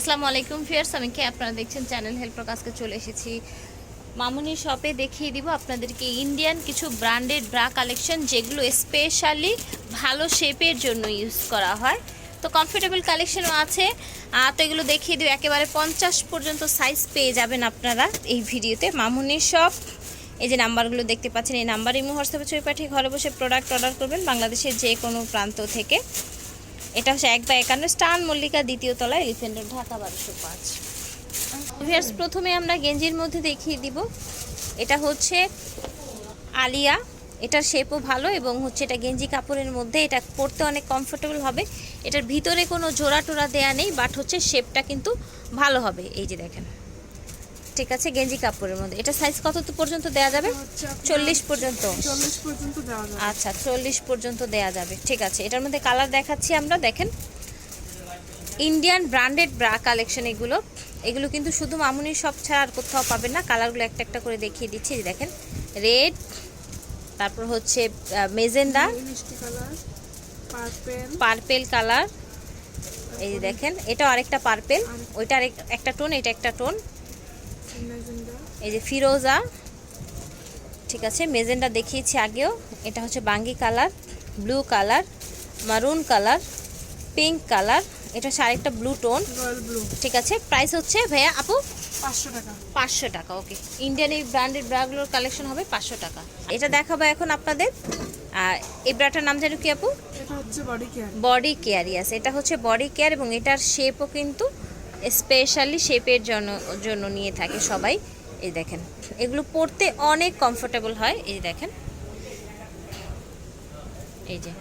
আসসালামু আলাইকুম ফিয়ার্স আমি কে? আপনারা দেখছেন চ্যানেল হেল্পর কাছকে চলে এসেছি মামুনি শপে দেখিয়ে দিব আপনাদেরকে ইন্ডিয়ান কিছু ব্র্যান্ডেড ব্রা কালেকশন যেগুলো স্পেশালি ভালো শেপের জন্য ইউজ করা হয়। তো কমফোর্টেবল কালেকশনও আছে। তো এগুলো দেখিয়ে দিব, একেবারে পঞ্চাশ পর্যন্ত সাইজ পেয়ে যাবেন আপনারা এই ভিডিওতে। মামুনি শপ এই যে নাম্বারগুলো দেখতে পাচ্ছেন, এই নাম্বার ইমো হোয়াটসঅ্যাপে ছবি পাঠিয়ে ঘরে বসে প্রোডাক্ট অর্ডার করবেন বাংলাদেশের যে কোনো প্রান্ত থেকে। এটা হচ্ছে এক বা একান্ন। স্টান, মল্লিকা, দ্বিতীয় তলা রোড ঢাকা বারোশো পাঁচ। প্রথমে আমরা গেঞ্জির মধ্যে দেখিয়ে দিব। এটা হচ্ছে আলিয়া। এটার শেপও ভালো এবং হচ্ছে এটা গেঞ্জি কাপড়ের মধ্যে এটা পরতে অনেক কমফোর্টেবল হবে। এটার ভিতরে কোনো জোড়া টোড়া দেয়া নেই বাট হচ্ছে শেপটা কিন্তু ভালো হবে। এই যে দেখেন। ঠিক আছে গেঞ্জি কাপড়ের মধ্যে। এটা সাইজ কত পর্যন্ত দেয়া যাবে? চল্লিশ পর্যন্ত। চল্লিশ পর্যন্ত আচ্ছা চল্লিশ পর্যন্ত দেয়া যাবে। ঠিক আছে এটার মধ্যে কালার দেখাচ্ছি আমরা দেখেন। ইন্ডিয়ান ব্র্যান্ডেড ব্রা কালেকশন এগুলো। এগুলো কিন্তু শুধু মামুনির সব ছাড়া আর কোথাও পাবেন না। কালারগুলো একটা একটা করে দেখিয়ে দিচ্ছি দেখেন। রেড তারপর হচ্ছে মেজেন্ডা। পার্পেল কালার এই দেখেন এটা আরেকটা পার্পেল ওইটা একটা টোন এটা একটা টোন এই যে ফিরোজা ঠিক আছে মেজেন্ডা দেখিয়েছি আগেও এটা হচ্ছে বাঙ্গি colour blue colour maroon colour pink colour এটা হচ্ছে আরেকটা ব্লু টোন। ঠিক আছে প্রাইস হচ্ছে ভাইয়া আপু? পাঁচশো টাকা। পাঁচশো টাকা ওকে। ইন্ডিয়ান এই ব্র্যান্ডেড ব্রাগুলোর কালেকশন হবে পাঁচশো টাকা। এটা দেখাবো এখন আপনাদের। আর এই ব্রাটার নাম জানো কি আপু? এটা হচ্ছে body care body care yes এটা হচ্ছে বডি কেয়ার এবং এটার শেপও কিন্তু স্পেশালি শেপের জন্য জন্য নিয়ে থাকে সবাই। এই দেখেন, এগুলো পরতে অনেক কমফোর্টেবল হয়, এই দেখেন। এই যে,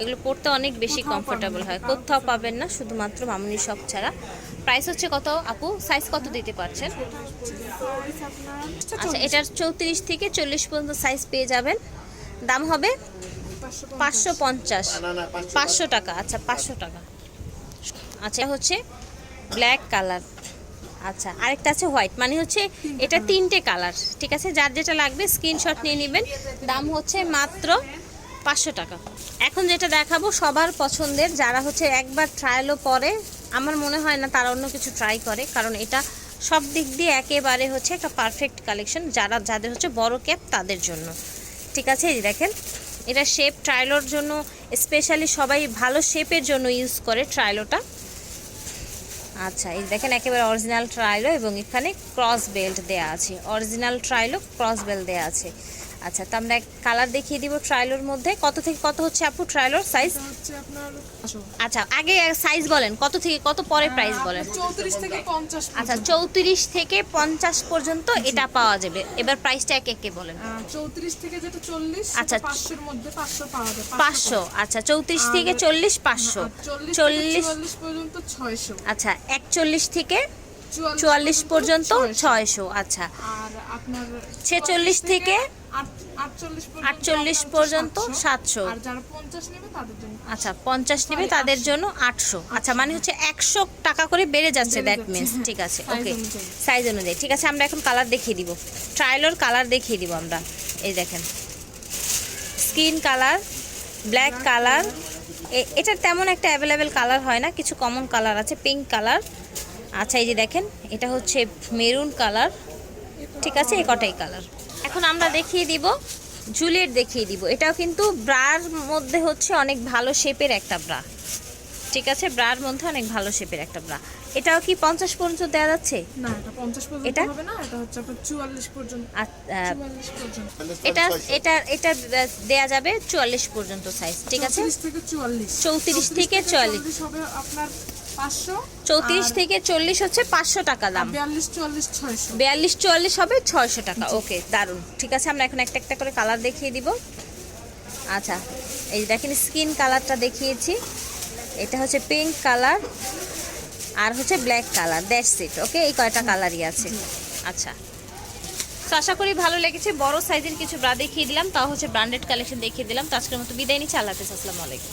এগুলো পরতে অনেক বেশি কমফোর্টেবল হয়। কোথাও পাবেন না, শুধুমাত্র মামুনি শপ ছাড়া। প্রাইস হচ্ছে কত, আপু? সাইজ কত দিতে পারছেন? আচ্ছা এটার চৌত্রিশ থেকে চল্লিশ পর্যন্ত সাইজ পেয়ে যাবেন। দাম হবে পাঁচশো পঞ্চাশ। পাঁচশো টাকা আচ্ছা পাঁচশো টাকা। আচ্ছা হচ্ছে ব্ল্যাক কালার। আচ্ছা আরেকটা আছে হোয়াইট মানে হচ্ছে এটা তিনটে কালার, ঠিক আছে? যার যেটা লাগবে স্ক্রিনশট নিয়ে নেবেন। দাম হচ্ছে মাত্র পাঁচশো টাকা। এখন যেটা দেখাবো সবার পছন্দের, যারা হচ্ছে একবার ট্রায়ালও পরে আমার মনে হয় না তারা অন্য কিছু ট্রাই করে, কারণ এটা সব দিক দিয়ে একেবারে হচ্ছে একটা পারফেক্ট কালেকশন যারা, যাদের হচ্ছে বড় ক্যাপ তাদের জন্য। ঠিক আছে? এই দেখেন, এটা শেপ ট্রায়ালোর জন্য স্পেশালি সবাই ভালো শেপের জন্য ইউজ করে ট্রায়ালোটা আচ্ছা এই দেখেন একেবারে অরিজিনাল ট্রাইলো এবং এখানে ক্রস বেল্ট দেয়া আছে। অরিজিনাল ট্রাইলো ক্রস বেল্ট দেয়া আছে। আচ্ছা তো আমরা কালার দেখিয়ে দিব ট্রায়ালোর মধ্যে। কত থেকে কত হচ্ছে আপু ট্রায়ালোর সাইজ হচ্ছে আপনার আচ্ছা আগে সাইজ বলেন কত থেকে কত পরে প্রাইস বলেন? থেকে আচ্ছা চৌত্রিশ থেকে পঞ্চাশ পর্যন্ত এটা পাওয়া যাবে। এবার প্রাইসটা এক একে বলেন। চৌত্রিশ থেকে যেটা চল্লিশ আচ্ছা। পাঁচশোর মধ্যে পাঁচশো পাওয়া যায় পাঁচশো আচ্ছা চৌত্রিশ থেকে চল্লিশ পাঁচশো। চল্লিশ পর্যন্ত ছয়শো। আচ্ছা একচল্লিশ থেকে চুয়াল্লিশ পর্যন্ত ছয়শো। আচ্ছা। আর আপনার ছেচল্লিশ থেকে আটচল্লিশ পর্যন্ত সাতশো। আর যারা পঞ্চাশ নেবে তাদের জন্য আচ্ছা পঞ্চাশ নেবে তাদের জন্য আটশো। আচ্ছা মানে হচ্ছে একশো টাকা করে বেড়ে যাচ্ছে দ্যাট মিনস। ঠিক আছে ওকে সাইজ অনুযায়ী। ঠিক আছে আমরা এখন কালার দেখিয়ে দিব। ট্রায়ালোর কালার দেখিয়ে দিব আমরা। এই দেখেন। স্কিন কালার ব্ল্যাক কালার এটার তেমন একটা অ্যাভেলেবেল কালার হয় না কিছু কমন কালার আছে পিঙ্ক কালার আচ্ছা এই যে দেখেন এটা হচ্ছে মেরুন কালার ঠিক আছে এই কটাই কালার এখন আমরা দেখিয়ে দিব জুলিয়েট দেখিয়ে দিব। এটাও কিন্তু ব্রার মধ্যে হচ্ছে অনেক ভালো শেপের একটা ব্রা। ঠিক আছে? ব্রার মধ্যে অনেক ভালো শেপের একটা ব্রা। এটাও কি পঞ্চাশ পর্যন্ত দেওয়া যাচ্ছে? না এটা পঞ্চাশ পর্যন্ত এটা? হবে না এটা হচ্ছে আপনার চুয়াল্লিশ পর্যন্ত। এটা এটা এটা দেয়া যাবে চুয়াল্লিশ পর্যন্ত সাইজ ঠিক আছে? চৌত্রিশ থেকে চুয়াল্লিশ। 34 থেকে 44 হবে আপনার চৌত্রিশ থেকে চল্লিশ হচ্ছে পাঁচশো টাকা দাম। বিয়াল্লিশ চুয়াল্লিশ হবে ছয়শো টাকা। ওকে দারুণ ঠিক আছে আমরা এখন একটা একটা করে কালার দেখিয়ে দিব। আচ্ছা এই দেখেন স্কিন কালারটা দেখিয়েছি। এটা হচ্ছে পিঙ্ক কালার আর হচ্ছে black colour. That's it okay এই কয়টা কালারই আছে। আচ্ছা। তো আশা করি ভালো লেগেছে। বড় সাইজের কিছু ব্রা দেখিয়ে দিলাম। তাও হচ্ছে ব্র্যান্ডেড কালেকশন দেখিয়ে দিলাম। তো আজকের মতো বিদায় নিচ্ছি। আল্লাহ হাফেজ। আসসালামু আলাইকুম।